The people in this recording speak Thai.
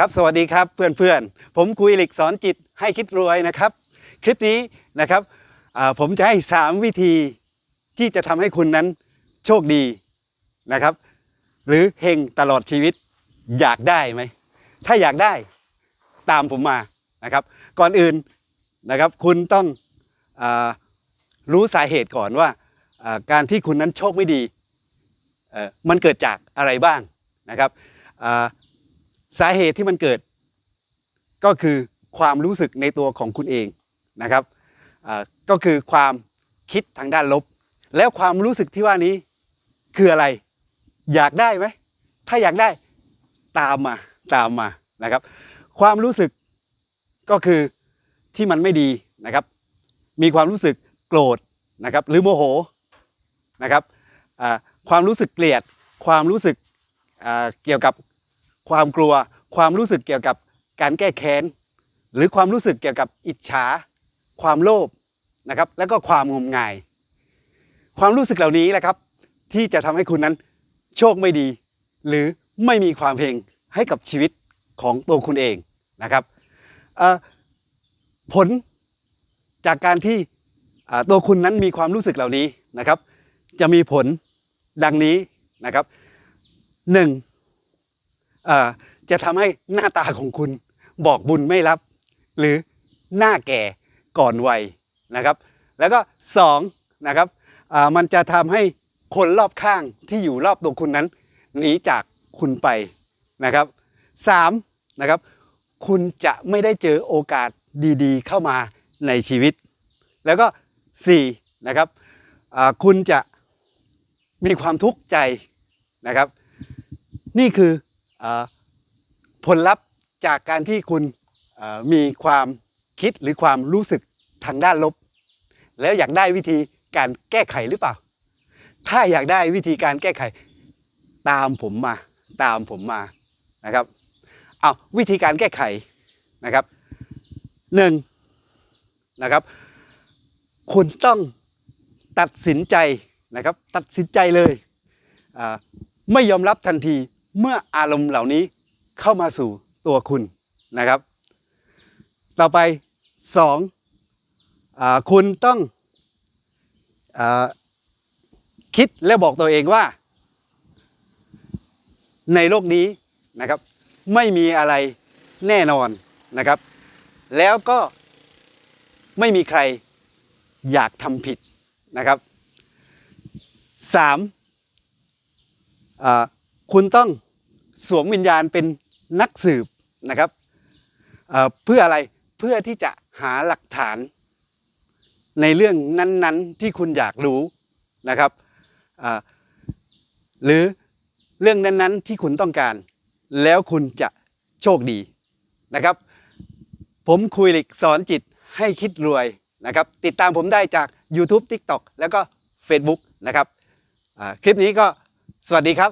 ครับสวัสดีครับเพื่อนๆ ผมคุยหลิกสอนจิตให้คิดรวยนะครับ คลิปนี้นะครับผมจะให้ 3 วิธีที่จะทำให้คุณนั้นโชคดีนะครับ หรือเฮงตลอดชีวิตอยากได้ไหม ถ้าอยากได้ตามผมมานะครับ ก่อนอื่นนะครับคุณต้องอรู้สาเหตุก่อนว่าการที่คุณนั้นโชคไม่ดีมันเกิดจากอะไรบ้างนะครับอ่า สาเหตุที่มันเกิด ก็คือความรู้สึกในตัวของคุณเองนะครับก็คือความคิดทางด้านลบ แล้วความรู้สึกที่ว่านี้คืออะไร อยากได้ไหมถ้าอยากได้ตามมาตามมานะครับ ความรู้สึกก็คือที่มันไม่ดีนะครับ มีความรู้สึกโกรธนะครับ หรือโมโหนะครับความรู้สึกเกลียด ความรู้สึกเกี่ยวกับความกลัว ความรู้สึกเกี่ยวกับการแก้แค้น หรือความรู้สึกเกี่ยวกับอิจฉา ความโลภนะครับ แล้วก็ความงมงาย ความรู้สึกเหล่านี้แหละครับ ที่จะทำให้คุณนั้นโชคไม่ดี หรือไม่มีความเฮงให้กับชีวิตของตัวคุณเองนะครับผลจากการที่ตัวคุณนั้นมีความรู้สึกเหล่านี้นะครับ จะมีผลดังนี้นะครับหนึ่งเอ่อ จะทำให้หน้าตาของคุณบอกบุญไม่รับ หรือหน้าแก่ก่อนวัยนะครับ แล้วก็สองนะครับอ่ามันจะทำให้คนรอบข้างที่อยู่รอบตัวคุณนั้นหนีจากคุณไปนะครับสามนะครับ คุณจะไม่ได้เจอโอกาสดีๆ เข้ามาในชีวิต แล้วก็สี่นะครับอ่าคุณจะมีความทุกข์ใจนะครับ นี่คืออ่า ผลลัพธ์จากการที่คุณมีความคิดหรือความรู้สึกทางด้านลบ แล้วอยากได้วิธีการแก้ไขหรือเปล่า ถ้าอยากได้วิธีการแก้ไขตามผมมา ตามผมมานะครับเอาวิธีการแก้ไขนะครับหนึ่งนะครับ คุณต้องตัดสินใจนะครับ ตัดสินใจเลย ไม่ยอมรับทันทีเมื่ออารมณ์เหล่านี้ เข้ามาสู่ตัวคุณนะครับ ต่อไปสองอคุณต้องอคิดและบอกตัวเองว่า ในโลกนี้นะครับ ไม่มีอะไรแน่นอนนะครับ แล้วก็ไม่มีใครอยากทำผิดนะครับสามคุณต้องสวมวิญญาณเป็น นักสืบนะครับเเพื่ออะไรเพื่อที่จะหาหลักฐาน ในเรื่องนั้นๆ ที่คุณอยากรู้นะครับหรือเรื่องนั้นๆ ที่คุณต้องการ แล้วคุณจะโชคดีนะครับ ผมคุยหลิกสอนจิตให้คิดรวยนะครับ ติดตามผมได้จาก YouTube TikTok แล้วก็ Facebook นะครับคลิปนี้ก็สวัสดีครับ